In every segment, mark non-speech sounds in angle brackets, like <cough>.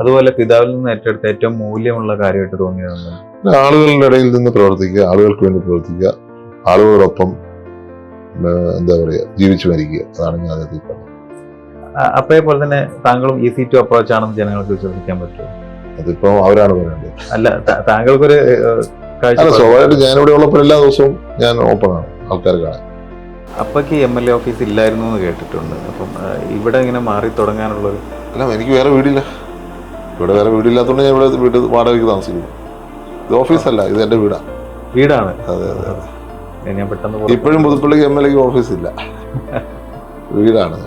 അതുപോലെ പിതാവിൽ നിന്ന് ഏറ്റെടുത്ത ഏറ്റവും മൂല്യമുള്ള കാര്യമായിട്ട് തോന്നിയതാണ് ആളുകളുടെ ഇടയിൽ നിന്ന് പ്രവർത്തിക്കുക ആളുകൾക്ക് വേണ്ടി പ്രവർത്തിക്കുക ആളുകളോടൊപ്പം എന്താ പറയുക ജീവിച്ചു മരിക്കുക. അതാണ് ഞാൻ അതിൽ പറഞ്ഞത്. അപ്പയെ പോലെ തന്നെ താങ്കളും ഈസി ടു അപ്രോച്ച് ആണെന്ന് ജനങ്ങൾക്ക് വിശ്വസിക്കാൻ പറ്റുമോ? അതിപ്പോ അവരാണ് പറയേണ്ടത്. അല്ല താങ്കൾക്കൊരു സ്വാഭാവികമായിട്ട് അല്ല സ്വാഭാവികമായിട്ട് ഞാൻ ഞാനിവിടെ ഉള്ളപ്പോൾ എല്ലാ ദിവസവും ഞാൻ ഓപ്പൺ ആണ് ആൾക്കാർ കാണാൻ. അപ്പക്ക് എം എൽ എ ഓഫീസ് ഇല്ലായിരുന്നു എന്ന് കേട്ടിട്ടുണ്ട്. അപ്പം ഇവിടെ ഇങ്ങനെ മാറി തുടങ്ങാനുള്ളൊരു അല്ല എനിക്ക് വേറെ വീടില്ല. ഇവിടെ വേറെ വീടില്ലാത്തതുകൊണ്ട് ഞാൻ ഇവിടെ വീട് വാടകയ്ക്ക് താമസിക്കുന്നു. ഇത് ഓഫീസല്ല ഇത് എന്റെ വീടാണ് വീടാണ്? അതെ അതെ അതെ. ഞാൻ പെട്ടെന്ന് പുറത്ത് ഇപ്പോഴും പുതുപ്പള്ളിക്ക് എം എൽ എക്ക് ഓഫീസില്ല. വീടാണ്.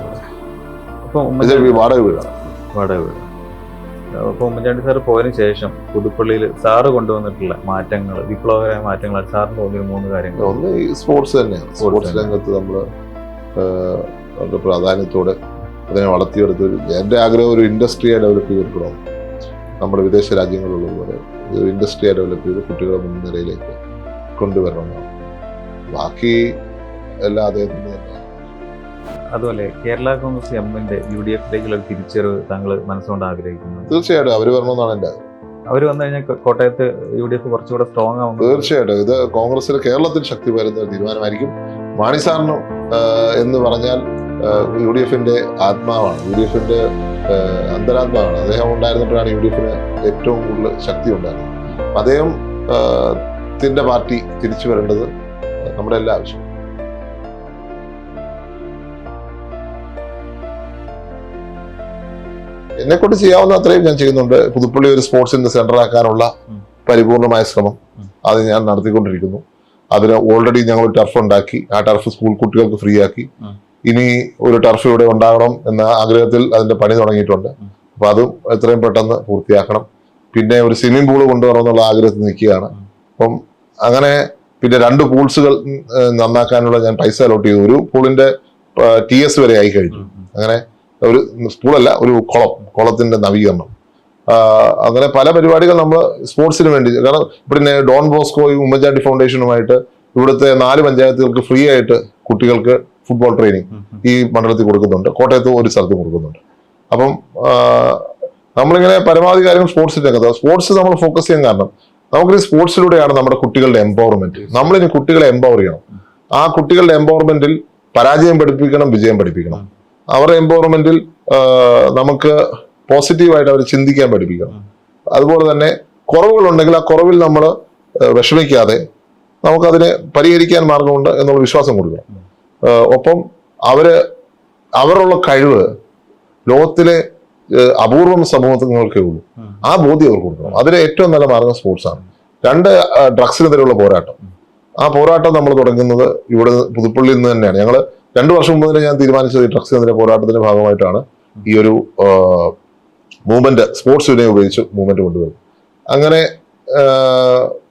വാടക വീടാണ്. വാടക വീട്. അപ്പോൾ ഉമ്മൻചാണ്ടി സാർ പോയതിനു ശേഷം പുതുപ്പള്ളിയിൽ സാറ് കൊണ്ടുവന്നിട്ടുള്ള മാറ്റങ്ങൾ വിപ്ലവകരമായ മാറ്റങ്ങൾ സാറിന് തോന്നിയ മൂന്ന് കാര്യങ്ങൾ ഒന്ന് ഈ സ്പോർട്സ് തന്നെയാണ്. സ്പോർട്സ് രംഗത്ത് നമ്മൾ പ്രാധാന്യത്തോടെ അതിനെ വളർത്തിയെടുത്ത് എന്റെ എന്റെ ആഗ്രഹം ഒരു ഇൻഡസ്ട്രിയെ ഡെവലപ്പ് ചെയ്തെടുക്കണം നമ്മുടെ വിദേശ രാജ്യങ്ങളിലുള്ളതുപോലെ ഒരു ഇൻഡസ്ട്രിയെ ഡെവലപ്പ് ചെയ്ത് കുട്ടികളെ മുൻനിരയിലേക്ക് കൊണ്ടുവരണമെന്നാണ് ബാക്കി എല്ലാ അദ്ദേഹത്തിന് അതുപോലെ കേരള കോൺഗ്രസ് എമ്മിന്റെ യു ഡി എഫിലേക്കുള്ള തിരിച്ചറിവ് താങ്കൾ മനസ്സുകൊണ്ട് ആഗ്രഹിക്കുന്നു തീർച്ചയായിട്ടും. അവർ വരണമെന്നാണ് എന്റെ അവർ വന്നു കഴിഞ്ഞാൽ കോട്ടയത്ത് യു ഡി എഫ് കുറച്ചുകൂടെ സ്ട്രോങ് ആവും തീർച്ചയായിട്ടും. ഇത് കോൺഗ്രസിൽ കേരളത്തിൽ ശക്തി വരുന്ന ഒരു തീരുമാനമായിരിക്കും. മാണി സാറിനും എന്ന് പറഞ്ഞാൽ യു ഡി എഫിന്റെ ആത്മാവാണ്. യു ഡി എഫിന്റെ അന്തരാത്മാവാണ്. അദ്ദേഹം ഉണ്ടായിരുന്നപ്പോഴാണ് യു ഡി എഫിന് ഏറ്റവും കൂടുതൽ ശക്തി ഉണ്ടായിരുന്നത്. അദ്ദേഹം ത്തിന്റെ പാർട്ടി തിരിച്ചു വരേണ്ടത് നമ്മുടെ എല്ലാ ആവശ്യം എന്നെ കൊണ്ട് ചെയ്യാവുന്ന അത്രയും ഞാൻ ചെയ്യുന്നുണ്ട്. പുതുപ്പള്ളി ഒരു സ്പോർട്സിന്റെ സെന്റർ ആക്കാനുള്ള പരിപൂർണമായ ശ്രമം അത് ഞാൻ നടത്തിക്കൊണ്ടിരിക്കുന്നു. അതിന് ഓൾറെഡി ഞങ്ങൾ ടർഫ് ഉണ്ടാക്കി. ആ ടർഫ് സ്കൂൾ കുട്ടികൾക്ക് ഫ്രീ ആക്കി. ഇനി ഒരു ടർഫ് ഇവിടെ ഉണ്ടാകണം എന്ന ആഗ്രഹത്തിൽ അതിന്റെ പണി തുടങ്ങിയിട്ടുണ്ട്. അപ്പൊ അതും എത്രയും പെട്ടെന്ന് പൂർത്തിയാക്കണം പിന്നെ ഒരു സ്വിമ്മിംഗ് പൂൾ കൊണ്ടുവരണം എന്നുള്ള ആഗ്രഹത്തിൽ നിൽക്കുകയാണ്. അപ്പം അങ്ങനെ പിന്നെ രണ്ട് പൂൾസുകൾ നന്നാക്കാനുള്ള ഞാൻ പൈസ അലോട്ട് ചെയ്തു ഒരു പൂളിന്റെ ടി എസ് വരെ ആയി കഴിഞ്ഞു. അങ്ങനെ ഒരു പൂളല്ല ഒരു കുളം കുളത്തിന്റെ നവീകരണം അങ്ങനെ പല പരിപാടികൾ നമ്മൾ സ്പോർട്സിന് വേണ്ടി കാരണം ഇവിടെ ഡോൺ ബോസ്കോയും ഉമ്മൻചാണ്ടി ഫൗണ്ടേഷനുമായിട്ട് ഇവിടുത്തെ നാല് പഞ്ചായത്തുകൾക്ക് ഫ്രീ ആയിട്ട് കുട്ടികൾക്ക് ഫുട്ബോൾ ട്രെയിനിങ്. ഈ മണ്ഡലത്തിൽ കൊടുക്കുന്നുണ്ട്. കോട്ടയത്ത് ഒരു സ്ഥലത്തും കൊടുക്കുന്നുണ്ട്. അപ്പം നമ്മളിങ്ങനെ പരമാവധി കാര്യങ്ങൾ സ്പോർട്സിന്റെ രംഗത്ത് സ്പോർട്സ് നമ്മൾ ഫോക്കസ് ചെയ്യാൻ കാരണം നമുക്കിനി സ്പോർട്സിലൂടെയാണ് നമ്മുടെ കുട്ടികളുടെ എംപവർമെന്റ് നമ്മളിനി കുട്ടികളെ എംപവർ ചെയ്യണം. ആ കുട്ടികളുടെ എംപവർമെന്റിൽ പരാജയം പഠിപ്പിക്കണം വിജയം പഠിപ്പിക്കണം. അവരുടെ എംപവർമെന്റിൽ നമുക്ക് പോസിറ്റീവായിട്ട് അവർ ചിന്തിക്കാൻ പഠിപ്പിക്കണം. അതുപോലെ തന്നെ കുറവുകളുണ്ടെങ്കിൽ ആ കുറവിൽ നമ്മൾ വിഷമിക്കാതെ നമുക്കതിനെ പരിഹരിക്കാൻ മാർഗമുണ്ട് എന്നുള്ള വിശ്വാസം കൊടുക്കണം. ഒപ്പം അവർ അവരുള്ള കഴിവ് ലോകത്തിലെ അപൂർവം സമൂഹങ്ങൾക്കേ ഉള്ളൂ. ആ ബോധ്യം അവർക്ക് കൊടുക്കണം. അതിന് ഏറ്റവും നല്ല മാർഗം സ്പോർട്സ് ആണ്. രണ്ട് ഡ്രഗ്സിനെതിരെയുള്ള പോരാട്ടം. ആ പോരാട്ടം നമ്മൾ തുടങ്ങുന്നത് ഇവിടെ പുതുപ്പള്ളിയിൽ നിന്ന് തന്നെയാണ്. ഞങ്ങൾ രണ്ടു വർഷം മുമ്പ് തന്നെ ഞാൻ തീരുമാനിച്ചത് ഡ്രഗ്സിനെതിരെ പോരാട്ടത്തിന്റെ ഭാഗമായിട്ടാണ് ഈ ഒരു മൂവ്മെന്റ് സ്പോർട്സ് യൂണിയൻ ഉപയോഗിച്ച് മൂവ്മെന്റ് കൊണ്ടുവരുന്നത്. അങ്ങനെ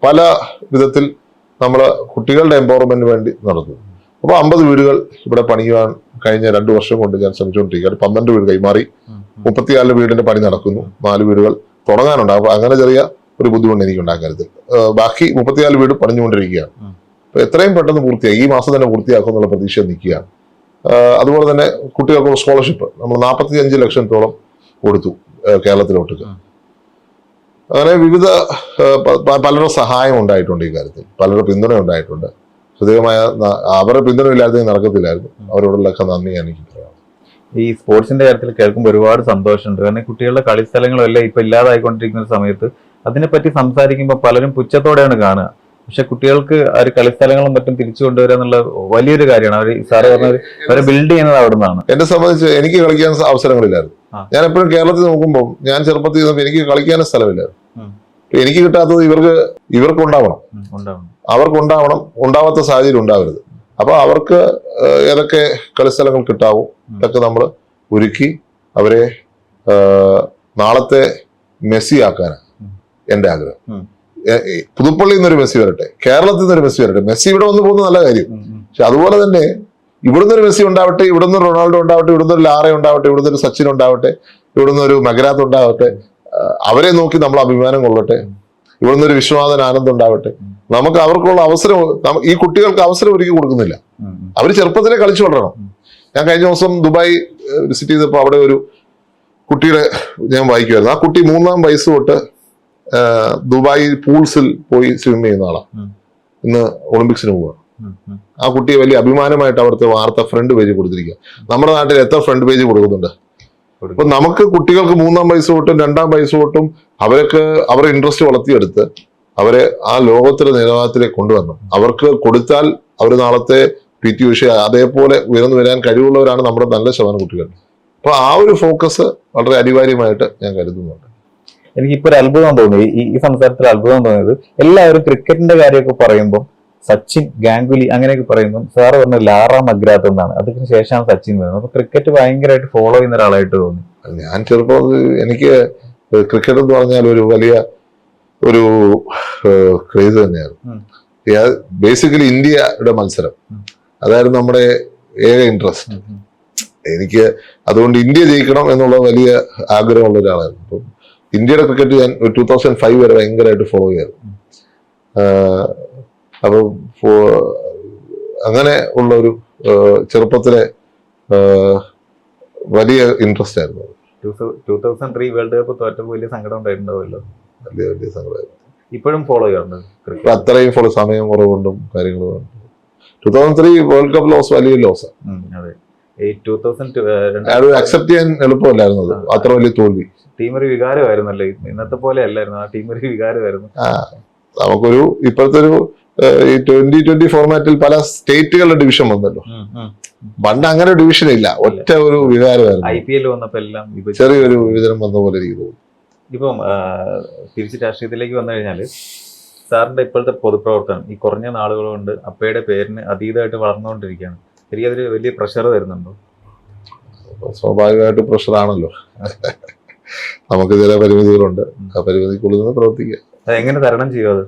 പല വിധത്തിൽ നമ്മൾ കുട്ടികളുടെ എംപവർമെന്റിന് വേണ്ടി നടത്തുന്നു. അപ്പോൾ അമ്പത് വീടുകൾ ഇവിടെ പണിയുവാൻ കഴിഞ്ഞ രണ്ടു വർഷം കൊണ്ട് ഞാൻ ശ്രമിച്ചുകൊണ്ടിരിക്കുകയാണ്. പന്ത്രണ്ട് വീട് കൈമാറി. മുപ്പത്തിനാല് വീടിന്റെ പണി നടക്കുന്നു. നാല് വീടുകൾ തുടങ്ങാനുണ്ട്. അപ്പൊ അങ്ങനെ ചെറിയ ഒരു ബുദ്ധിമുട്ട് എനിക്ക് ഉണ്ടാക്കരുത് ബാക്കി മുപ്പത്തിനാല് വീട് പണിഞ്ഞുകൊണ്ടിരിക്കുകയാണ്. ഉം. അപ്പൊ എത്രയും പെട്ടെന്ന് പൂർത്തിയായി ഈ മാസം തന്നെ പൂർത്തിയാക്കും എന്നുള്ള പ്രതീക്ഷ നിൽക്കുകയാണ്. അതുപോലെ തന്നെ കുട്ടികൾക്കുള്ള സ്കോളർഷിപ്പ് നമ്മൾ നാൽപ്പത്തി അഞ്ച് ലക്ഷത്തോളം കൊടുത്തു കേരളത്തിലോട്ട്. അങ്ങനെ വിവിധ പലരുടെ സഹായം ഉണ്ടായിട്ടുണ്ട് ഈ കാര്യത്തിൽ. പലരുടെ പിന്തുണ ഉണ്ടായിട്ടുണ്ട് ന- അവരുടെ പിന്തുണ ഇല്ലാതെ നടക്കത്തില്ലായിരുന്നു. അവരോടുള്ളൊക്കെ നന്ദി ഞാൻ എനിക്ക് പറയാം. ഈ സ്പോർട്സിന്റെ കാര്യത്തിൽ കേൾക്കുമ്പോൾ ഒരുപാട് സന്തോഷമുണ്ട്. കാരണം കുട്ടികളുടെ കളിസ്ഥലങ്ങളും എല്ലാം ഇപ്പൊ ഇല്ലാതായിക്കൊണ്ടിരിക്കുന്ന സമയത്ത് അതിനെപ്പറ്റി സംസാരിക്കുമ്പോൾ പലരും പുച്ഛത്തോടെയാണ് കാണുക. പക്ഷെ കുട്ടികൾക്ക് ആ ഒരു കളിസ്ഥലങ്ങളും മറ്റും തിരിച്ചു കൊണ്ടുവരിക എന്നുള്ള വലിയൊരു കാര്യമാണ്. അവർ സാറ് പറഞ്ഞ അവരെ ബിൽഡ് ചെയ്യുന്നത് അവിടെ നിന്നാണ്. എന്നെ സംബന്ധിച്ച് എനിക്ക് കളിക്കാൻ അവസരങ്ങളില്ലായിരുന്നു. ഞാൻ എപ്പോഴും കേരളത്തിൽ നോക്കുമ്പോൾ ഞാൻ ചെറുപ്പത്തിൽ എനിക്ക് കളിക്കാനും സ്ഥലമില്ലായിരുന്നു. എനിക്ക് കിട്ടാത്തത് ഇവർക്ക് ഇവർക്ക് ഉണ്ടാവണം ഉണ്ടാവണം. അവർക്ക് ഉണ്ടാവണം ഉണ്ടാവാത്ത സാഹചര്യം ഉണ്ടാവരുത്. അപ്പോൾ അവർക്ക് ഏതൊക്കെ കളിസ്ഥലങ്ങൾ കിട്ടാവോ ഇതൊക്കെ നമ്മൾ ഒരുക്കി അവരെ നാളത്തെ മെസ്സി ആക്കാനാണ്. എന്റെ ആഗ്രഹം. പുതുപ്പള്ളിയിൽ നിന്നൊരു മെസ്സി വരട്ടെ കേരളത്തിൽ നിന്നൊരു മെസ്സി വരട്ടെ. മെസ്സി ഇവിടെ വന്നു പോകുന്ന നല്ല കാര്യം. പക്ഷെ അതുപോലെ തന്നെ ഇവിടുന്ന് ഒരു മെസ്സി ഉണ്ടാവട്ടെ ഇവിടുന്ന് റൊണാൾഡോ ഉണ്ടാവട്ടെ ഇവിടുന്ന് ഒരു ലാറ ഉണ്ടാവട്ടെ ഇവിടുന്ന് ഒരു സച്ചിൻ ഉണ്ടാവട്ടെ ഇവിടുന്ന് ഒരു മകരാത്ത് ഉണ്ടാവട്ടെ അവരെ നോക്കി നമ്മൾ അഭിമാനം കൊള്ളട്ടെ. ഇവിടുന്ന് ഒരു വിശ്വനാഥൻ ആനന്ദം ഉണ്ടാവട്ടെ നമുക്ക് അവർക്കുള്ള അവസരം ഈ കുട്ടികൾക്ക് അവസരം ഒരുക്കി കൊടുക്കുന്നില്ല. അവർ ചെറുപ്പത്തിലെ കളിച്ചു വളരണം ഞാൻ കഴിഞ്ഞ ദിവസം ദുബായ് വിസിറ്റ് ചെയ്തപ്പോൾ അവിടെ ഒരു കുട്ടിയുടെ ഞാൻ വായിക്കുമായിരുന്നു ആ കുട്ടി മൂന്നാം വയസ്സ് തൊട്ട് ദുബായ് പൂൾസിൽ പോയി സ്വിം ചെയ്യുന്ന ആളാണ്. ഇന്ന് ഒളിമ്പിക്സിന് പോവുക. ആ കുട്ടിയെ വലിയ അഭിമാനമായിട്ട് അവിടുത്തെ വാർത്ത ഫ്രണ്ട് പേജ് കൊടുത്തിരിക്കുക നമ്മുടെ നാട്ടിൽ എത്ര ഫ്രണ്ട് പേജ് കൊടുക്കുന്നുണ്ട് കൊടുക്കും. അപ്പൊ നമുക്ക് കുട്ടികൾക്ക് മൂന്നാം വയസ്സ് തൊട്ടും രണ്ടാം വയസ്സ് തൊട്ടും അവരൊക്കെ അവരെ ഇൻട്രസ്റ്റ് വളർത്തിയെടുത്ത് അവരെ ആ ലോകത്തിലെ നിലവാരത്തിലേക്ക് കൊണ്ടുവരണം. അവർക്ക് കൊടുത്താൽ അവർ നാളത്തെ പി ടി ഉഷ അതേപോലെ ഉയർന്നു വരാൻ കഴിവുള്ളവരാണ് നമ്മുടെ നല്ല ശതമാനം കുട്ടികൾ. അപ്പൊ ആ ഒരു ഫോക്കസ് വളരെ അനിവാര്യമായിട്ട് ഞാൻ കരുതുന്നുണ്ട്. എനിക്കിപ്പോ ഒരു അത്ഭുതം തോന്നി. ഈ സംസാരത്തിൽ അത്ഭുതം തോന്നിയത് എല്ലാവരും ക്രിക്കറ്റിന്റെ കാര്യമൊക്കെ പറയുമ്പോൾ സച്ചിൻ ഗാംഗുലി അങ്ങനെയൊക്കെ പറയുന്നു സാറ് പറഞ്ഞ ലാറ മഗ്രാത്ത് എന്നാണ്. അതിന് ശേഷമാണ് സച്ചിൻ വരുന്നത്. അപ്പൊ ക്രിക്കറ്റ് ഭയങ്കരമായിട്ട് ഫോളോ ചെയ്യുന്ന ഒരാളായിട്ട് തോന്നി. ഞാൻ ചെറുപ്പം എനിക്ക് ക്രിക്കറ്റ് എന്ന് പറഞ്ഞാൽ ഒരു വലിയ ഒരു ക്രേസ് തന്നെയായിരുന്നു. ബേസിക്കലി ഇന്ത്യയുടെ മത്സരം. അതായിരുന്നു നമ്മുടെ ഏക ഇൻട്രസ്റ്റ് എനിക്ക് അതുകൊണ്ട് ഇന്ത്യ ജയിക്കണം എന്നുള്ള വലിയ ആഗ്രഹമുള്ള ഒരാളായിരുന്നു. അപ്പം ഇന്ത്യയുടെ ക്രിക്കറ്റ് ഞാൻ ടൂ തൗസൻഡ് ഫൈവ് വരെ ഭയങ്കരമായിട്ട് ഫോളോ ചെയ്യായിരുന്നു ആഹ് അപ്പം ഫോ- അങ്ങനെ ഉള്ള ഒരു ചെറുപ്പത്തിലെ വലിയ ഇൻട്രസ്റ്റ് ആയിരുന്നു. Two thousand three world cup തോറ്റപ്പോൾ വലിയ സങ്കടം ഉണ്ടായിട്ടുണ്ടാവുമല്ലോ. വലിയ വലിയ സങ്കടമായിരുന്നു ഇപ്പോഴും ഫോളോ ചെയ്യാറുണ്ട് അത്രയും ഫോളോ സമയം കുറവുകൊണ്ടും കാര്യങ്ങളും two thousand three world cup loss വലിയ ലോസ് അതെ. അക്സെപ്റ്റ് ചെയ്യാൻ എളുപ്പമല്ലായിരുന്നു അത്. അത്ര വലിയ തോൽവി. ടീം ഒരു വികാരമായിരുന്നല്ലോ. ഇന്നത്തെ പോലെ അല്ലായിരുന്നു. ആ ടീം ഒരു വികാരമായിരുന്നു നമുക്കൊരു ഇപ്പോഴത്തെ ഒരു ഈ ട്വന്റി ട്വന്റി ഫോർമാറ്റിൽ പല സ്റ്റേറ്റുകളുടെ ഡിവിഷൻ വന്നല്ലോ. പണ്ട് അങ്ങനെ ഡിവിഷൻ ഇല്ല. ഒറ്റ ഒരു വികാരമായിരുന്നു. ഐ പി എൽ വന്നപ്പോ എല്ലാം. ചെറിയൊരു വിഭജനം വന്ന പോലെ എനിക്ക് തോന്നുന്നു ഇപ്പം തിരിച്ച് രാഷ്ട്രീയത്തിലേക്ക് വന്നു കഴിഞ്ഞാൽ സാറിന്റെ ഇപ്പോഴത്തെ പൊതുപ്രവർത്തനം ഈ കുറഞ്ഞ നാളുകൾ കൊണ്ട് അപ്പയുടെ പേരിന് അതീതമായിട്ട് വളർന്നുകൊണ്ടിരിക്കുകയാണ്. ശരിക്കും അതൊരു വലിയ പ്രഷർ തരുന്നുണ്ടോ സ്വാഭാവികമായിട്ട് പ്രഷറാണല്ലോ നമുക്ക് ചില പരിമിതികളുണ്ട്. ആ പരിമിതിക്കുള്ളിൽ നിന്ന് പ്രവർത്തിക്കുക. എങ്ങനെ തരണം ചെയ്യുമോ അത്?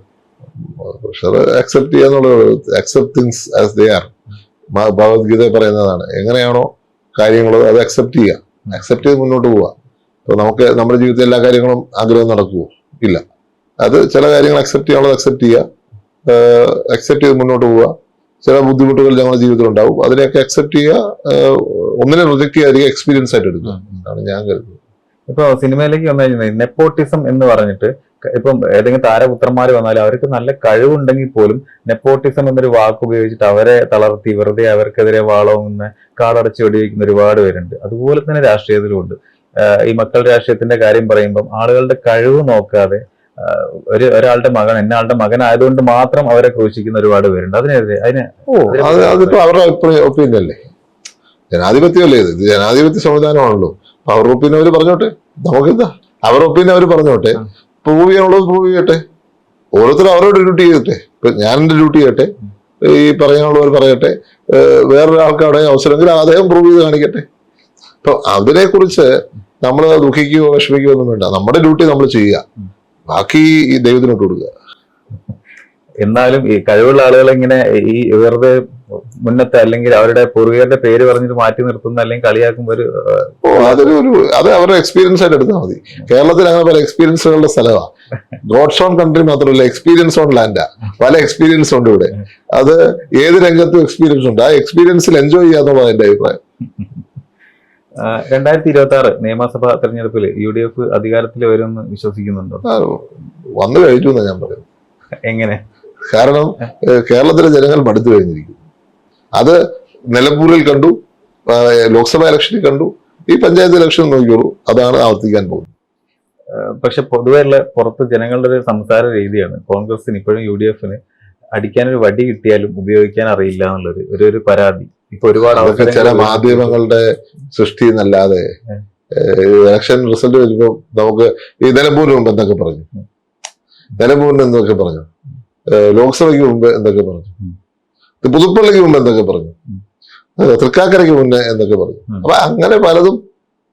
പ്രഷർ അക്സെപ്റ്റ് ചെയ്യാന്നുള്ളത് accept things as they are Bhagavad Gita പറയുന്നതാണ്. എങ്ങനെയാണോ കാര്യങ്ങൾ അത് അക്സെപ്റ്റ് ചെയ്യുക അക്സെപ്റ്റ് ചെയ്ത് മുന്നോട്ട് പോവുക അപ്പൊ നമുക്ക് നമ്മുടെ ജീവിതത്തിൽ എല്ലാ കാര്യങ്ങളും ആഗ്രഹം നടക്കുമോ ഇല്ല. അത് ചില കാര്യങ്ങൾ അക്സെപ്റ്റ് ചെയ്യാനുള്ളത് അക്സെപ്റ്റ് ചെയ്യുക അക്സെപ്റ്റ് ചെയ്ത് മുന്നോട്ട് പോവുക ചില ബുദ്ധിമുട്ടുകൾ ഞങ്ങളുടെ ജീവിതത്തിൽ ഉണ്ടാവും അതിനെയൊക്കെ അക്സെപ്റ്റ് ചെയ്യുക ഒന്നിനെ റിജക്ട് ചെയ്യാതിരിക്കുക എക്സ്പീരിയൻസ് ആയിട്ട് എടുക്കുക. എന്നാണ് ഞാൻ കരുതുന്നത്. ഇപ്പൊ സിനിമയിലേക്ക് വന്നു കഴിഞ്ഞാൽ നെപ്പോട്ടിസം എന്ന് പറഞ്ഞിട്ട് ഇപ്പം ഏതെങ്കിലും താരപുത്രന്മാർ വന്നാലും അവർക്ക് നല്ല കഴിവുണ്ടെങ്കിൽ പോലും നെപ്പോട്ടിസം എന്നൊരു വാക്ക് ഉപയോഗിച്ചിട്ട് അവരെ തളർത്തി വെറുതെ അവർക്കെതിരെ വാളോങ്ങുന്ന കാടടച്ച് വെടിവെക്കുന്ന ഒരുപാട് പേരുണ്ട്. അതുപോലെ തന്നെ രാഷ്ട്രീയത്തിലുമുണ്ട്. ഈ മക്കൾ രാഷ്ട്രീയത്തിന്റെ കാര്യം പറയുമ്പം ആളുകളുടെ കഴിവ് നോക്കാതെ ഒരു ഒരാളുടെ മകൻ എന്നെ ആളുടെ മകൻ ആയതുകൊണ്ട് മാത്രം അവരെ ക്രൂശിക്കുന്ന ഒരുപാട് പേരുണ്ട്. അതിനെതിരെ അതിന് അതിപ്പോ അവരുടെ ഒപ്പീനിയൻ അല്ലേ? ജനാധിപത്യമല്ലേ ഇത്? ജനാധിപത്യ സംവിധാനമാണല്ലോ അവർ ഒപ്പീനിയൻ അവർ പറഞ്ഞോട്ടെ? നമുക്കെന്താ? അവർ ഒപ്പീനിയൻ അവർ പറഞ്ഞോട്ടെ. പ്രൂവ് ചെയ്യാനുള്ളത് പ്രൂവ് ചെയ്യട്ടെ? ഓരോരുത്തരും അവരുടെ ഡ്യൂട്ടി ചെയ്യട്ടെ? ഇപ്പൊ ഞാൻ എന്റെ ഡ്യൂട്ടി ചെയ്യട്ടെ? ഈ പറയാനുള്ളവർ പറയട്ടെ? ഏഹ് വേറൊരാൾക്ക് അവിടെ അവസരമെങ്കിൽ അദ്ദേഹം പ്രൂവ് ചെയ്ത് കാണിക്കട്ടെ? അപ്പൊ അതിനെ കുറിച്ച് നമ്മൾ ദുഃഖിക്കുകയോ വിഷമിക്കുകയോ ഒന്നും വേണ്ട. നമ്മുടെ ഡ്യൂട്ടി നമ്മൾ ചെയ്യുക. ബാക്കി ഈ ദൈവത്തിനോട്ട് കൊടുക്കുക. എന്നാലും ഈ കഴിവുള്ള ആളുകൾ ഇങ്ങനെ ഈ വെറുതെ മുന്നത്തെ അല്ലെങ്കിൽ അവരുടെ പൂർവികരുടെ പേര് പറഞ്ഞിട്ട് മാറ്റി നിർത്തുന്ന അല്ലെങ്കിൽ കളിയാക്കുമ്പോൾ ഒരു ഓ അതൊരു ഒരു അത് അവരുടെ എക്സ്പീരിയൻസ് ആയിട്ട് എടുത്താൽ മതി. കേരളത്തിൽ അങ്ങനെ പല എക്സ്പീരിയൻസുകളുടെ സ്ഥലമാണ് ഗോഡ്സ് ഓൺ കൺട്രി മാത്രമല്ല എക്സ്പീരിയൻസ് ഓൺ ലാൻഡാ പല എക്സ്പീരിയൻസ് ഉണ്ട് ഇവിടെ. അത് ഏത് രംഗത്തും എക്സ്പീരിയൻസ് ഉണ്ട്. ആ എക്സ്പീരിയൻസിൽ എൻജോയ് ചെയ്യാന്നുള്ളത് എന്റെ അഭിപ്രായം. രണ്ടായിരത്തി ഇരുപത്തി ആറ് നിയമസഭാ തെരഞ്ഞെടുപ്പിൽ യു ഡി എഫ് അധികാരത്തിൽ വരുമെന്ന് വിശ്വസിക്കുന്നുണ്ടോ? വന്നു കഴിഞ്ഞു എന്നാ ഞാൻ പറയുന്നത്. എങ്ങനെ? കാരണം കേരളത്തിലെ ജനങ്ങൾ മടുത്തു കഴിഞ്ഞിരിക്കും അത് നിലമ്പൂരിൽ കണ്ടു ലോക്സഭാ ഇലക്ഷനിൽ കണ്ടു ഈ പഞ്ചായത്ത് ഇലക്ഷൻ നോക്കിയോളൂ അതാണ് ആവർത്തിക്കാൻ പോകുന്നത്. പക്ഷെ പൊതുവെയുള്ള പുറത്ത് ജനങ്ങളുടെ ഒരു സംസാര രീതിയാണ്. കോൺഗ്രസിന് ഇപ്പോഴും യു ഡി എഫിന് അടിക്കാനൊരു വടി കിട്ടിയാലും ഉപയോഗിക്കാൻ അറിയില്ല എന്നുള്ളൊരു ഒരു ഒരു പരാതി. ഇപ്പൊ ഒരുപാട് അതൊക്കെ ചില മാധ്യമങ്ങളുടെ സൃഷ്ടി എന്നല്ലാതെ ഇലക്ഷൻ റിസൾട്ട് വരുമ്പോൾ നമുക്ക് ഈ നിലമ്പൂരിന് മുമ്പ് എന്തൊക്കെ പറഞ്ഞു. നിലമ്പൂരിന് എന്തൊക്കെ പറഞ്ഞു? ലോക്സഭയ്ക്ക് മുമ്പ് എന്തൊക്കെ പറഞ്ഞു? പുതുപ്പള്ളിക്ക് മുമ്പ് എന്തൊക്കെ പറഞ്ഞു. തൃക്കാക്കരയ്ക്ക് മുന്നേ എന്നൊക്കെ പറഞ്ഞു. അപ്പൊ അങ്ങനെ പലതും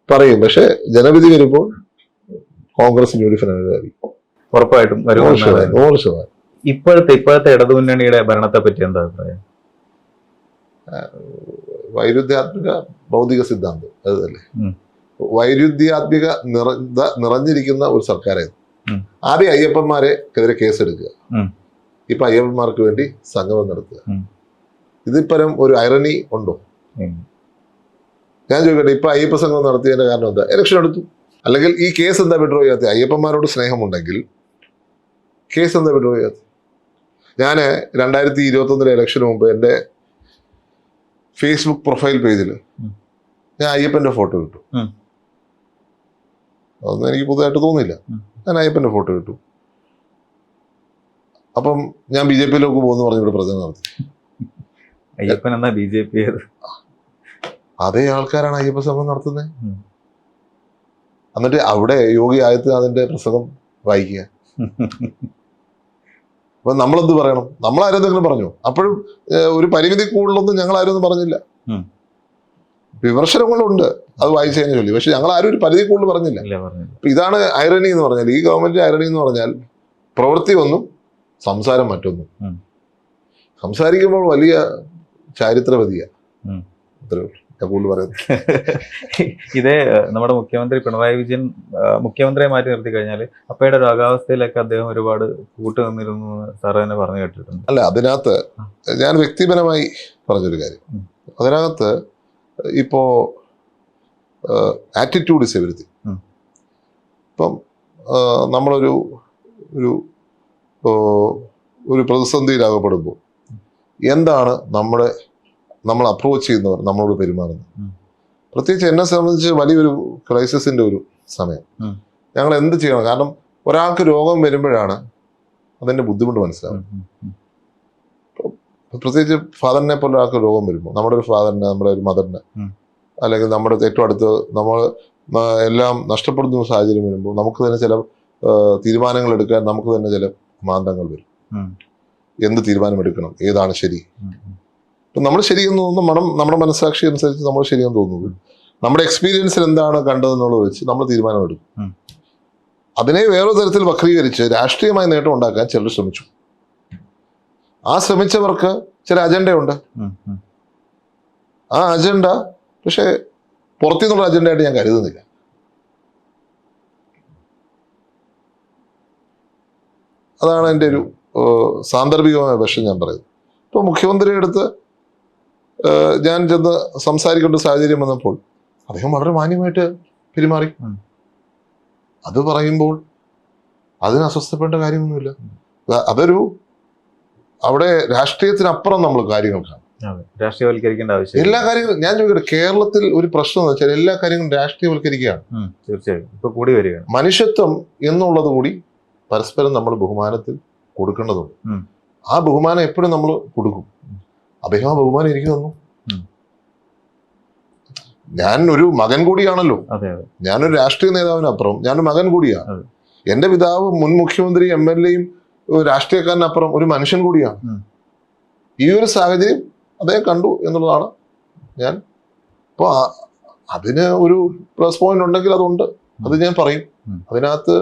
പറയും. പക്ഷെ ജനവിധി വരുമ്പോൾ കോൺഗ്രസ് ഡി എഫിനാണ് ഉറപ്പായിട്ടും നൂറ് ശതമാനം ഇപ്പോഴത്തെ ഇപ്പോഴത്തെ ഇടതുമുന്നണിയുടെ ഭരണത്തെ പറ്റി എന്താ അഭിപ്രായം? വൈരുദ്ധ്യാത്മിക ഭൗതിക സിദ്ധാന്തം. അതല്ലേ വൈരുദ്ധ്യാത്മിക നിറഞ്ഞ നിറഞ്ഞിരിക്കുന്ന ഒരു സർക്കാരായിരുന്നു. ആദ്യം അയ്യപ്പന്മാരെ എതിരെ കേസെടുക്കുക. ഇപ്പൊ അയ്യപ്പന്മാർക്ക് വേണ്ടി സംഗമം നടത്തുക. ഉം. ഇതിൽ പരം ഒരു ഐറണി ഉണ്ടോ. ഞാൻ ചോദിക്കട്ടെ ഇപ്പൊ അയ്യപ്പ സംഘം നടത്തിയതിന്റെ കാരണം എന്താ ഇലക്ഷൻ എടുത്തു അല്ലെങ്കിൽ ഈ കേസ് എന്താ വിഡ്രോ ചെയ്യാത്ത അയ്യപ്പന്മാരോട് സ്നേഹമുണ്ടെങ്കിൽ കേസ് എന്താ വിഡ്രോ ചെയ്യാത്ത ഞാൻ രണ്ടായിരത്തി ഇരുപത്തി ഒന്നിലെ ഇലക്ഷന് മുമ്പ് എന്റെ ഫേസ്ബുക്ക് പ്രൊഫൈൽ പേജിൽ. ഞാൻ അയ്യപ്പന്റെ ഫോട്ടോ ഇട്ടു ഉം. അതൊന്നും എനിക്ക് പുതുതായിട്ട് തോന്നില്ല ഉം. ഞാൻ അയ്യപ്പന്റെ ഫോട്ടോ ഇട്ടു അപ്പം ഞാൻ ബി ജെ പിയിലേക്ക് പോകുന്നു പറഞ്ഞിട്ട് പ്രചരണം നടത്തി അയ്യപ്പൻ എന്നാ ബി ജെ പി അതേ ആൾക്കാരാണ് അയ്യപ്പ സംഘം നടത്തുന്നത്. എന്നിട്ട് അവിടെ യോഗി ആദിത്യനാഥിന്റെ പ്രസംഗം വായിക്കുക. അപ്പൊ നമ്മളെന്ത് പറയണം? നമ്മൾ ആരെന്തെങ്കിലും പറഞ്ഞു? അപ്പോഴും ഒരു പരിമിതി കൂടുതലൊന്നും ഞങ്ങൾ ആരും ഒന്നും പറഞ്ഞില്ല. വിമർശനങ്ങളുണ്ട് അത് വായിച്ചതിനെ ചൊല്ലി. പക്ഷെ ഞങ്ങൾ ആരും ഒരു പരിധി കൂടുതൽ പറഞ്ഞില്ല. ഇതാണ് ഐറണി എന്ന് പറഞ്ഞാൽ ഈ ഗവൺമെന്റ് ഐറണി എന്ന് പറഞ്ഞാൽ പ്രവൃത്തി ഒന്നും സംസാരം മറ്റൊന്നും. സംസാരിക്കുമ്പോൾ വലിയ ചാരിത്രവതിയ ഉം. അത്രേ ഉള്ളൂ. ഞാൻ കൂടുതൽ പറയുന്നത് <laughs> ഇതേ നമ്മുടെ മുഖ്യമന്ത്രി പിണറായി വിജയൻ മുഖ്യമന്ത്രിയെ മാറ്റി നിർത്തി കഴിഞ്ഞാൽ അപ്പയുടെ രോഗാവസ്ഥയിലൊക്കെ അദ്ദേഹം ഒരുപാട് കൂട്ടു നിന്നിരുന്നു എന്ന് സാറ് തന്നെ പറഞ്ഞു കേട്ടിട്ടുണ്ട്. അല്ല അതിനകത്ത് ഞാൻ വ്യക്തിപരമായി പറഞ്ഞൊരു കാര്യം. അതിനകത്ത് ഇപ്പോ ആറ്റിറ്റ്യൂഡ് ഇസ് എവരിത്തിങ്. ഇപ്പം നമ്മളൊരു ഒരു ഒരു പ്രതിസന്ധിയിലാകപ്പെടുമ്പോൾ എന്താണ് നമ്മുടെ നമ്മൾ അപ്രോച്ച് ചെയ്യുന്നവർ നമ്മളോട് പെരുമാറുന്നത്. പ്രത്യേകിച്ച് എന്നെ സംബന്ധിച്ച് വലിയൊരു ക്രൈസിസിന്റെ ഒരു സമയം. ഞങ്ങൾ എന്ത് ചെയ്യണം? കാരണം ഒരാൾക്ക് രോഗം വരുമ്പോഴാണ് അതിന്റെ ബുദ്ധിമുട്ട് ഉം. പ്രത്യേകിച്ച് ഫാദറിനെ പോലെ ഒരാൾക്ക് രോഗം വരുമ്പോൾ നമ്മുടെ ഒരു ഫാദറിന് നമ്മുടെ ഒരു മദറിന് അല്ലെങ്കിൽ നമ്മുടെ ഏറ്റവും അടുത്ത് നമ്മൾ എല്ലാം നഷ്ടപ്പെടുന്ന സാഹചര്യം വരുമ്പോൾ നമുക്ക് തന്നെ ചില തീരുമാനങ്ങൾ എടുക്കാൻ നമുക്ക് തന്നെ ചില മാന്തങ്ങൾ വരും. എന്ത് തീരുമാനമെടുക്കണം? ഏതാണ് ശരി. ഇപ്പം നമ്മൾ ശരിയെന്ന് തോന്നുന്നു മണം നമ്മുടെ മനസ്സാക്ഷി അനുസരിച്ച് നമ്മൾ ശരിയെന്ന് തോന്നുന്നത് നമ്മുടെ എക്സ്പീരിയൻസിൽ എന്താണ് കണ്ടതെന്നുള്ളത് വെച്ച് നമ്മൾ തീരുമാനമെടുക്കും. അതിനെ വേറെ തരത്തിൽ വക്രീകരിച്ച് രാഷ്ട്രീയമായ നേട്ടം ഉണ്ടാക്കാൻ ചിലർ ശ്രമിച്ചു. ആ ശ്രമിച്ചവർക്ക് ചില അജണ്ടയുണ്ട്. ആ അജണ്ട പക്ഷേ പുറത്തുനിന്നുള്ള അജണ്ടയായിട്ട് ഞാൻ കരുതുന്നില്ല. അതാണ് എന്റെ ഒരു സാന്ദർഭികമായ പക്ഷം ഞാൻ പറയും ഇപ്പോൾ മുഖ്യമന്ത്രിയുടെ അടുത്ത് ഞാൻ ചെന്ന് സംസാരിക്കേണ്ട സാഹചര്യം വന്നപ്പോൾ അദ്ദേഹം വളരെ മാന്യമായിട്ട് പെരുമാറി. അത് പറയുമ്പോൾ അതിന് അസ്വസ്ഥപ്പെടേണ്ട കാര്യമൊന്നുമില്ല. അതൊരു അവിടെ രാഷ്ട്രീയത്തിനപ്പുറം നമ്മൾ കാര്യങ്ങൾ കാണും. രാഷ്ട്രീയവൽക്കരിക്കേണ്ട ആവശ്യം എല്ലാ കാര്യങ്ങളും ഞാൻ ചോദിക്കട്ടെ കേരളത്തിൽ ഒരു പ്രശ്നം എന്ന് വെച്ചാൽ എല്ലാ കാര്യങ്ങളും രാഷ്ട്രീയവൽക്കരിക്കുകയാണ്. തീർച്ചയായും. ഇപ്പൊ കൂടി വരികയാണ്. മനുഷ്യത്വം എന്നുള്ളത് കൂടി പരസ്പരം നമ്മൾ ബഹുമാനത്തിൽ കൊടുക്കേണ്ടതുണ്ട് ഉം. ആ ബഹുമാനം എപ്പോഴും നമ്മൾ കൊടുക്കും. അദ്ദേഹം ആ ബഹുമാനം എനിക്ക് തന്നു. ഞാൻ ഒരു മകൻ കൂടിയാണല്ലോ. ഞാനൊരു രാഷ്ട്രീയ നേതാവിനപ്പുറം ഞാനൊരു മകൻ കൂടിയാണ്. എന്റെ പിതാവ് മുൻ മുഖ്യമന്ത്രി എം എൽ എയും രാഷ്ട്രീയക്കാരനപ്പുറം ഒരു മനുഷ്യൻ കൂടിയാണ്. ഈ ഒരു സാഹചര്യം അദ്ദേഹം കണ്ടു എന്നുള്ളതാണ് ഞാൻ. അപ്പോൾ അതിന് ഒരു പ്ലസ് പോയിന്റ് ഉണ്ടെങ്കിൽ അതുണ്ട്. അത് ഞാൻ പറയും. അതിനകത്ത്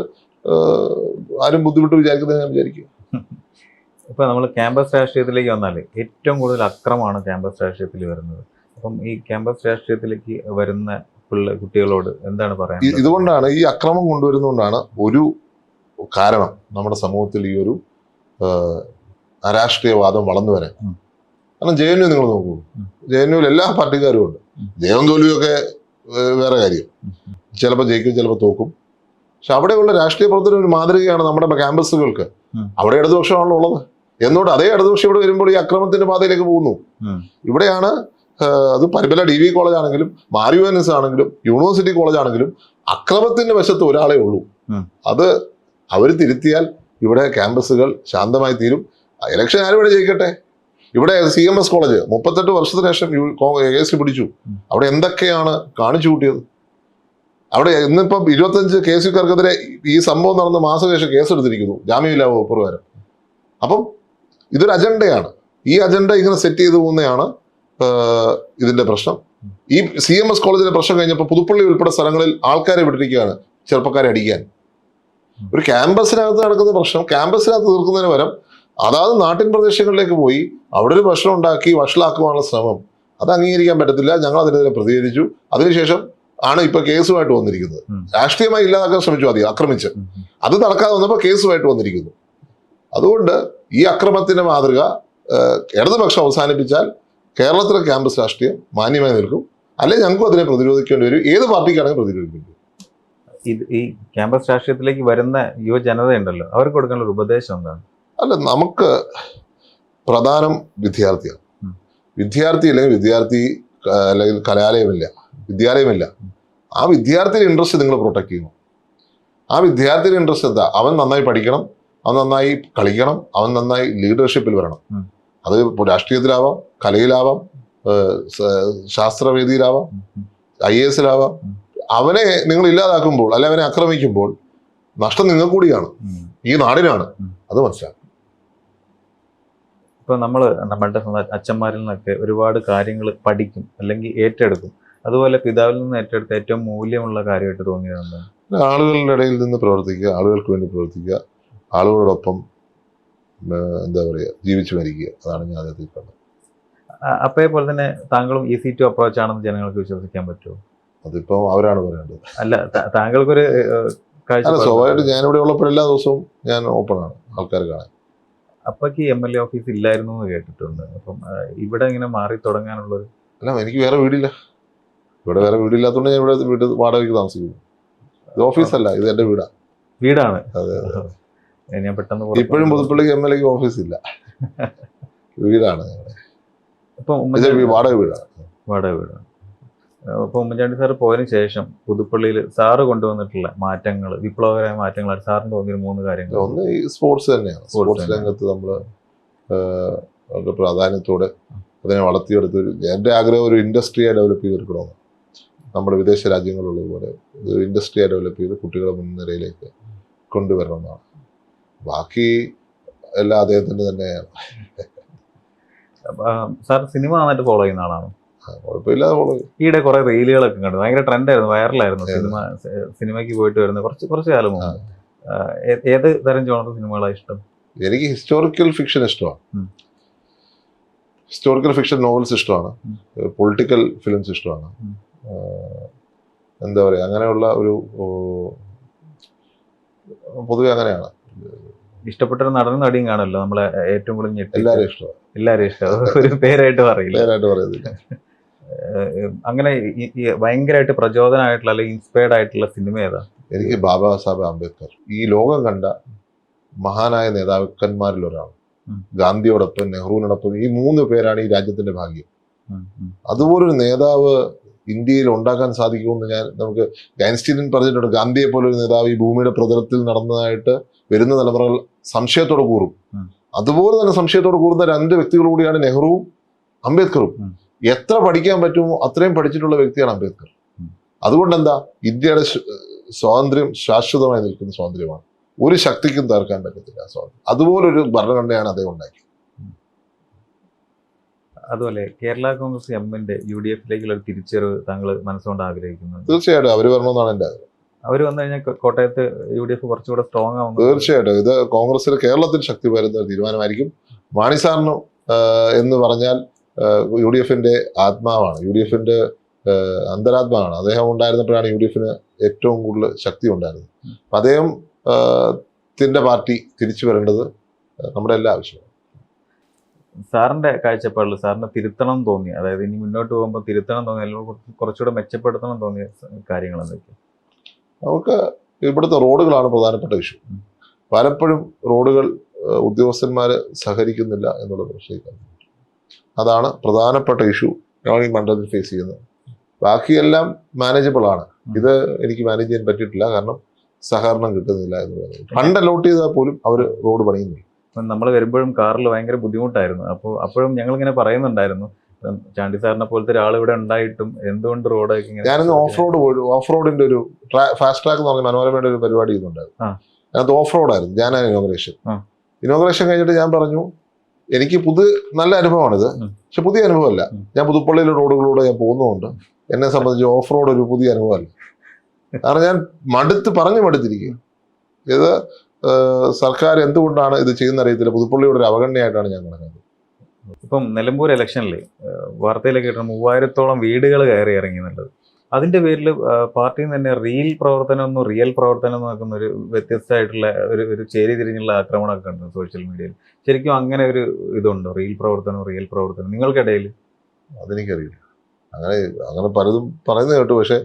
ആരും ബുദ്ധിമുട്ട് വിചാരിക്കുന്നത് ഞാൻ വിചാരിക്കും ഇപ്പൊ നമ്മൾ ക്യാമ്പസ് രാഷ്ട്രീയത്തിലേക്ക് വന്നാൽ ഏറ്റവും കൂടുതൽ അക്രമമാണ് ക്യാമ്പസ് രാഷ്ട്രീയത്തിൽ വരുന്നത്. അപ്പം ഈ ക്യാമ്പസ് രാഷ്ട്രീയത്തിലേക്ക് വരുന്ന പിള്ളേ കുട്ടികളോട് എന്താണ് പറയുന്നത് ഇതുകൊണ്ടാണ് ഈ അക്രമം കൊണ്ടുവരുന്നതുകൊണ്ടാണ് ഒരു കാരണം നമ്മുടെ സമൂഹത്തിൽ ഈ ഒരു അരാഷ്ട്രീയവാദം വളർന്നു വരാൻ. കാരണം ജെ എൻ യു നിങ്ങൾ നോക്കൂ. ജെ എൻ യുവിൽ എല്ലാ പാർട്ടിക്കാരും ഉണ്ട്. ജയം തോൽവിയൊക്കെ വേറെ കാര്യം. ചിലപ്പോൾ ജയിക്കും ചിലപ്പോൾ തോക്കും. പക്ഷെ അവിടെയുള്ള രാഷ്ട്രീയ പ്രവർത്തനം ഒരു മാതൃകയാണ് നമ്മുടെ ക്യാമ്പസുകൾക്ക്. അവിടെ ഇടതുപക്ഷമാണല്ലോ ഉള്ളത്. എന്നോട് അതേ ഇടതുപക്ഷം ഇവിടെ വരുമ്പോൾ ഈ അക്രമത്തിന്റെ പാതയിലേക്ക് പോകുന്നു. ഇവിടെയാണ് അത് പരിമല ഡി വി കോളേജ് ആണെങ്കിലും മാരിയോനസ് എസ് ആണെങ്കിലും യൂണിവേഴ്സിറ്റി കോളേജ് ആണെങ്കിലും അക്രമത്തിന്റെ വശത്ത് ഒരാളെ ഉള്ളൂ. അത് അവർ തിരുത്തിയാൽ ഇവിടെ ക്യാമ്പസുകൾ ശാന്തമായി തീരും. ഇലക്ഷൻ ആരും ജയിക്കട്ടെ. ഇവിടെ സി എം എസ് കോളേജ് മുപ്പത്തെട്ട് വർഷത്തിന് ശേഷം എസ് പിടിച്ചു. അവിടെ എന്തൊക്കെയാണ് കാണിച്ചു കൂട്ടിയത്? അവിടെ ഇന്നിപ്പം ഇരുപത്തഞ്ച് കേസുകാർക്കെതിരെ ഈ സംഭവം നടന്ന മാസശേഷം കേസെടുത്തിരിക്കുന്നു. ജാമ്യമില്ലാ വകുപ്പ് പ്രകാരം. അപ്പം ഇതൊരു അജണ്ടയാണ്. ഈ അജണ്ട ഇങ്ങനെ സെറ്റ് ചെയ്തു പോകുന്നതാണ് ഇതിന്റെ പ്രശ്നം. ഈ സി എം എസ് കോളേജിന്റെ പ്രശ്നം കഴിഞ്ഞപ്പോൾ പുതുപ്പള്ളി ഉൾപ്പെടെ സ്ഥലങ്ങളിൽ ആൾക്കാരെ വിട്ടിരിക്കുകയാണ് ചെറുപ്പക്കാരെ അടിക്കാൻ. ഒരു ക്യാമ്പസിനകത്ത് നടക്കുന്ന പ്രശ്നം ക്യാമ്പസിനകത്ത് തീർക്കുന്നതിന് പകരം അതാത് നാട്ടിൻ പ്രദേശങ്ങളിലേക്ക് പോയി അവിടെ ഒരു പ്രശ്നം ഉണ്ടാക്കി വഷളാക്കുവാനുള്ള ശ്രമം. അത് അംഗീകരിക്കാൻ പറ്റത്തില്ല. ഞങ്ങൾ അതിനെതിരെ പ്രതികരിച്ചു. അതിനുശേഷം ആണ് ഇപ്പൊ കേസുമായിട്ട് വന്നിരിക്കുന്നത്. രാഷ്ട്രീയമായി ഇല്ലാതാക്കാൻ ശ്രമിച്ചു അതി ആക്രമിച്ച്. അത് നടക്കാതെ വന്നപ്പോൾ കേസുമായിട്ട് വന്നിരിക്കുന്നു. അതുകൊണ്ട് ഈ അക്രമത്തിന്റെ മാതൃക ഇടതുപക്ഷം അവസാനിപ്പിച്ചാൽ കേരളത്തിലെ ക്യാമ്പസ് രാഷ്ട്രീയം മാന്യമായി നിൽക്കും. അല്ലെങ്കിൽ ഞങ്ങൾക്കും അതിനെ പ്രതിരോധിക്കേണ്ടി വരും. ഏത് പാർട്ടിക്കാണെങ്കിലും പ്രതിരോധിക്കേണ്ടി വരും. ഇത് ഈ ക്യാമ്പസ് രാഷ്ട്രീയത്തിലേക്ക് വരുന്ന യുവജനതയുണ്ടല്ലോ അവർക്ക് കൊടുക്കാനുള്ള ഒരു ഉപദേശം എന്താണ്? അല്ല നമുക്ക് പ്രധാനം വിദ്യാർത്ഥിയാണ്. വിദ്യാർത്ഥി അല്ലെങ്കിൽ വിദ്യാർത്ഥി അല്ലെങ്കിൽ കലാലയമില്ല. വിദ്യാലയമില്ല. ആ വിദ്യാർത്ഥിയുടെ ഇൻട്രസ്റ്റ് നിങ്ങൾ പ്രൊട്ടക്ട് ചെയ്യണം. ആ വിദ്യാർത്ഥിയുടെ ഇൻട്രസ്റ്റ് എന്താ? അവൻ നന്നായി പഠിക്കണം അവൻ നന്നായി കളിക്കണം അവൻ നന്നായി ലീഡർഷിപ്പിൽ വരണം. അത് രാഷ്ട്രീയത്തിലാവാം കലയിലാവാം ശാസ്ത്രവേദിയിലാവാം. I A എസിലാവാം. അവനെ നിങ്ങൾ ഇല്ലാതാക്കുമ്പോൾ അല്ലെ അവനെ ആക്രമിക്കുമ്പോൾ നഷ്ടം നിങ്ങൾ കൂടിയാണ് ഈ നാടിനാണ്. അത് മനസ്സിലാക്കും. ഇപ്പൊ നമ്മൾ നമ്മളുടെ അച്ഛന്മാരിൽ നിന്നൊക്കെ ഒരുപാട് കാര്യങ്ങൾ പഠിക്കും അല്ലെങ്കിൽ ഏറ്റെടുക്കും. അതുപോലെ പിതാവിൽ നിന്ന് ഏറ്റെടുത്ത ഏറ്റവും മൂല്യമുള്ള കാര്യമായിട്ട് തോന്നിയതാണ് ആളുകളുടെ ഇടയിൽ നിന്ന് പ്രവർത്തിക്കുക ആളുകൾക്ക് വേണ്ടി പ്രവർത്തിക്കുക ആളുകളോടൊപ്പം എന്താ പറയുക ജീവിച്ചു മരിക്കുക. അതാണ് ഞാൻ അതിൽ കണ്ടത് അപ്പേ പോലെ തന്നെ താങ്കളും ഈസി ടു അപ്രോച്ച് ആണെന്ന് ജനങ്ങൾക്ക് വിശ്വസിക്കാൻ പറ്റുമോ? അതിപ്പോ അവരാണ് പറയേണ്ടത്. അല്ല താങ്കൾക്കൊരു സ്വാഭാവികമായിട്ട് അല്ല ഇവിടെ സ്വാഭാവികമായിട്ട് ഞാനിവിടെ ഉള്ളപ്പോൾ എല്ലാ ദിവസവും ഞാൻ ഓപ്പൺ ആണ് ആൾക്കാർ കാണാൻ. അപ്പക്ക് എം എൽ എ ഓഫീസ് ഇല്ലായിരുന്നു എന്ന് കേട്ടിട്ടുണ്ട്. അപ്പം ഇവിടെ ഇങ്ങനെ മാറി തുടങ്ങാനുള്ള ഒരു അല്ല എനിക്ക് വേറെ വീടില്ല. ഇവിടെ വേറെ വീടില്ലാത്തതുകൊണ്ട് ഞാൻ ഇവിടെ വീട് വാടകയ്ക്ക് താമസിക്കുന്നു. ഇത് ഓഫീസല്ല ഇത് എന്റെ വീടാ. വീടാണ്. അതെ അതെ. ഞാൻ പെട്ടെന്ന് ഇപ്പോഴും പുതുപ്പള്ളിക്ക് എം എൽ എക്ക് ഓഫീസ് ഇല്ല വീടാണ് വാടക വീടാണ് വാടക വീടാണ് അപ്പോൾ ഉമ്മൻചാണ്ടി സാർ പോയതിനു ശേഷം പുതുപ്പള്ളിയിൽ സാറ് കൊണ്ടുവന്നിട്ടുള്ള മാറ്റങ്ങൾ വിപ്ലവകരമായ മാറ്റങ്ങൾ സാറിന് തോന്നിയ മൂന്ന് കാര്യങ്ങൾ ഒന്ന് ഈ സ്പോർട്സ് തന്നെയാണ്. സ്പോർട്സ്. രംഗത്ത് നമ്മൾ പ്രാധാന്യത്തോടെ അതിനെ വളർത്തിയെടുത്ത് എന്റെ എന്റെ ആഗ്രഹം ഒരു ഇൻഡസ്ട്രിയെ ഡെവലപ്പ് ചെയ്തെടുക്കണമെന്ന്. നമ്മുടെ വിദേശ രാജ്യങ്ങളുള്ളതുപോലെ ഒരു ഇൻഡസ്ട്രിയെ ഡെവലപ്പ് ചെയ്ത് കുട്ടികളെ മുൻനിരയിലേക്ക് കൊണ്ടുവരണമെന്നാണ്. ബാക്കി എല്ലാം അദ്ദേഹത്തിന് തന്നെയാണ്. സാർ സിനിമ നന്നായിട്ട് ഫോളോ ചെയ്യുന്ന ആളാണ്? കുഴപ്പമില്ലാതെ ഫോളോ ചെയ്യും. ഈയിടെ കുറെ റീലുകളൊക്കെ കണ്ടു. ഭയങ്കര ട്രെൻഡായിരുന്നു വൈറലായിരുന്നു സിനിമ സിനിമയ്ക്ക് പോയിട്ട് വരുന്നത് കുറച്ച് കുറച്ച് കാലം മുമ്പ്. ഏത് തരം ജോണർ സിനിമകളാണ് ഇഷ്ടം? എനിക്ക് ഹിസ്റ്റോറിക്കൽ ഫിക്ഷൻ ഇഷ്ടമാണ്. ഹിസ്റ്റോറിക്കൽ ഫിക്ഷൻ നോവൽസ് ഇഷ്ടമാണ്. പൊളിറ്റിക്കൽ ഫിലിംസ് ഇഷ്ടമാണ്. എന്താ പറയുക അങ്ങനെയുള്ള ഒരു പൊതുവെ അങ്ങനെയാണ്. ഇഷ്ടപ്പെട്ട ഒരു നടനും നടിയും കാണുമല്ലോ നമ്മളെ ഏറ്റവും കൂടുതൽ ഞെട്ടി എല്ലാവരും ഇഷ്ടമാണ്. എല്ലാവരും ഇഷ്ടം ഒരു പേരായിട്ട് പറയില്ല. പേരായിട്ട് പറയുന്നില്ല അങ്ങനെ ഭയങ്കരമായിട്ട് പ്രചോദനമായിട്ടുള്ള അല്ലെങ്കിൽ ഇൻസ്പയർഡ് ആയിട്ടുള്ള സിനിമ ഏതാ? എനിക്ക് ബാബാ സാഹേബ് അംബേദ്കർ. ഈ ലോകം കണ്ട മഹാനായ നേതാക്കന്മാരിൽ ഒരാൾ. ഗാന്ധിയോടൊപ്പം നെഹ്റുവിനോടൊപ്പം ഈ മൂന്ന് പേരാണ് ഈ രാജ്യത്തിന്റെ ഭാഗ്യം. അതുപോലൊരു നേതാവ് ഇന്ത്യയിൽ ഉണ്ടാക്കാൻ സാധിക്കുമെന്ന് ഞാൻ നമുക്ക് ഗാൻസ്റ്റീനൻ പറഞ്ഞിട്ടുണ്ട്. ഗാന്ധിയെ പോലെ ഒരു നേതാവ് ഈ ഭൂമിയുടെ പ്രതലത്തിൽ നടന്നതായിട്ട് വരുന്ന തലമുറകൾ സംശയത്തോടെ കൂറും. അതുപോലെ തന്നെ സംശയത്തോടെ കൂറുന്ന രണ്ട് വ്യക്തികൾ കൂടിയാണ് നെഹ്റുവും അംബേദ്കറും. എത്ര പഠിക്കാൻ പറ്റുമോ അത്രയും പഠിച്ചിട്ടുള്ള വ്യക്തിയാണ് അംബേദ്കർ. അതുകൊണ്ട് എന്താ ഇന്ത്യയുടെ സ്വാതന്ത്ര്യം ശാശ്വതമായി നിൽക്കുന്ന സ്വാതന്ത്ര്യമാണ്. ഒരു ശക്തിക്കും തകർക്കാൻ പറ്റത്തില്ല സ്വാതന്ത്ര്യം. അതുപോലൊരു ഭരണഘടനയാണ് അദ്ദേഹം ഉണ്ടാക്കിയത്. അതുപോലെ കേരള കോൺഗ്രസ് എമ്മിന്റെ യു ഡി എഫിലേക്കുള്ള ഒരു തിരിച്ചറിവ് താങ്കൾ മനസ്സുകൊണ്ട് ആഗ്രഹിക്കുന്നു തീർച്ചയായിട്ടും അവർ വരണമെന്നാണ് എന്റെ ആഗ്രഹം. അവർ വന്നു കഴിഞ്ഞാൽ കോട്ടയത്ത് യു ഡി എഫ് കുറച്ചുകൂടെ സ്ട്രോങ് ആവും. തീർച്ചയായിട്ടും. ഇത് കോൺഗ്രസിൽ കേരളത്തിൽ ശക്തി പകരുന്ന ഒരു തീരുമാനമായിരിക്കും. മാണിസാറിന് എന്ന് പറഞ്ഞാൽ യു ഡി എഫിന്റെ ആത്മാവാണ്. യു ഡി എഫിന്റെ അന്തരാത്മാവാണ്. അദ്ദേഹം ഉണ്ടായിരുന്നപ്പോഴാണ് യു ഡി എഫിന് ഏറ്റവും കൂടുതൽ ശക്തി ഉണ്ടായിരുന്നത്. അപ്പം അദ്ദേഹം ത്തിന്റെ പാർട്ടി തിരിച്ചു വരേണ്ടത് നമ്മുടെ എല്ലാ ആവശ്യമാണ് സാറിന്റെ കാഴ്ചപ്പാടിൽ സാറിന് തിരുത്തണം എന്ന് തോന്നി അതായത് ഇനി മുന്നോട്ട് പോകുമ്പോൾ തിരുത്തണം തോന്നി അല്ലെങ്കിൽ കുറച്ച് കുറച്ചുകൂടെ മെച്ചപ്പെടുത്തണം തോന്നിയ കാര്യങ്ങൾ എന്തൊക്കെ നമുക്ക് ഇവിടുത്തെ റോഡുകളാണ് പ്രധാനപ്പെട്ട ഇഷ്യൂ. പലപ്പോഴും റോഡുകൾ ഉദ്യോഗസ്ഥന്മാർ സഹകരിക്കുന്നില്ല എന്നുള്ള പ്രശ്നം അതാണ് പ്രധാനപ്പെട്ട ഇഷ്യൂ ഞാൻ ഈ മണ്ഡലത്തിൽ ഫേസ് ചെയ്യുന്നത്. ബാക്കിയെല്ലാം മാനേജബിൾ ആണ്. ഇത് എനിക്ക് മാനേജ് ചെയ്യാൻ പറ്റിയിട്ടില്ല. കാരണം സഹകരണം കിട്ടുന്നില്ല എന്ന് പറയുന്നത്. ഫണ്ട് അലോട്ട് ചെയ്താൽ പോലും അവർ റോഡ് പണിയുന്നില്ല. നമ്മൾ വരുമ്പോഴും കാറിൽ ഭയങ്കര ബുദ്ധിമുട്ടായിരുന്നു. അപ്പോൾ അപ്പോഴും ഞങ്ങൾ ഇങ്ങനെ പറയുന്നുണ്ടായിരുന്നു ചാണ്ടി സാറിനെ പോലത്തെ ഒരാൾ ഇവിടെ ഉണ്ടായിട്ടും എന്തുകൊണ്ട് റോഡൊക്കെ ഇങ്ങനെ ഞാനിന്ന് ഓഫ് റോഡ് പോയി. ഓഫ് റോഡിന്റെ ഒരു ഫാസ്റ്റ് ട്രാക്ക് എന്ന് പറഞ്ഞ മനോരമയുടെ ഒരു പരിപാടി ഇതുണ്ടായിരുന്നു. അത് ഓഫ് റോഡായിരുന്നു ഞാൻ ഇനോഗ്രേഷൻ. ഇനോഗ്രേഷൻ കഴിഞ്ഞിട്ട് ഞാൻ പറഞ്ഞു എനിക്ക് പുതു നല്ല അനുഭവമാണിത്. പക്ഷെ പുതിയ അനുഭവമല്ല. ഞാൻ പുതുപ്പള്ളിയിലെ റോഡുകളിലൂടെ ഞാൻ പോകുന്നതുകൊണ്ട് എന്നെ സംബന്ധിച്ച് ഓഫ് റോഡ് ഒരു പുതിയ അനുഭവമല്ല. കാരണം ഞാൻ മടുത്ത് പറഞ്ഞു മടുത്തിരിക്കും ഇത് സർക്കാർ എന്തുകൊണ്ടാണ് ഇത് ചെയ്യുന്ന അറിയത്തില്ല പുതുപ്പള്ളിയുടെ ഒരു അവഗണനയായിട്ടാണ് ഞാൻ കണക്കുന്നത് ഇപ്പം നിലമ്പൂർ ഇലക്ഷനിൽ വാർത്തയിലേക്ക് കിട്ടുന്ന മൂവായിരത്തോളം വീടുകൾ കയറി ഇറങ്ങി എന്നുള്ളത്. അതിന്റെ പേരിൽ പാർട്ടിയിൽ തന്നെ റീൽ പ്രവർത്തനം എന്നും റിയൽ പ്രവർത്തനം എന്ന് നോക്കുന്ന ഒരു വ്യത്യസ്തമായിട്ടുള്ള ഒരു ഒരു ചേരി തിരിഞ്ഞുള്ള ആക്രമണമൊക്കെ ഉണ്ട് സോഷ്യൽ മീഡിയയിൽ ശരിക്കും അങ്ങനെ ഒരു ഇതുണ്ടോ? റീൽ പ്രവർത്തനം റിയൽ പ്രവർത്തനം നിങ്ങൾക്കിടയിൽ? അതെനിക്കറിയില്ല. അങ്ങനെ അങ്ങനെ പലതും പറയുന്നത് കേട്ടു. പക്ഷേ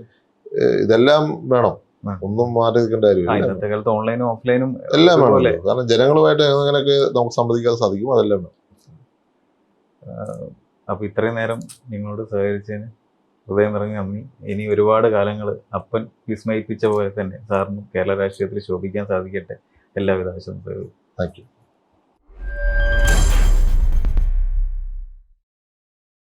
ഇതെല്ലാം വേണം. ഒന്നും മാറി നിൽക്കേണ്ട ആ, കാര്യമില്ല ഇന്നത്തെ കാലത്ത് ഓൺലൈനും ഓഫ്ലൈനും എല്ലാം വേണം. കാരണം ജനങ്ങളുമായിട്ട് എങ്ങനെയൊക്കെ നമുക്ക് സംവദിക്കാൻ സാധിക്കും അതെല്ലാം വേണം. അപ്പൊ ഇത്രയും നേരം നിങ്ങളോട് സഹകരിച്ചതിന് ഹൃദയം നിറഞ്ഞ നന്ദി. ഇനി ഒരുപാട് കാലങ്ങൾ അപ്പൻ വിസ്മയിപ്പിച്ച പോലെ തന്നെ സാറിന് കേരള രാഷ്ട്രീയത്തിൽ ശോഭിക്കാൻ സാധിക്കട്ടെ. എല്ലാവിധ ആശംസകളും. Thank you.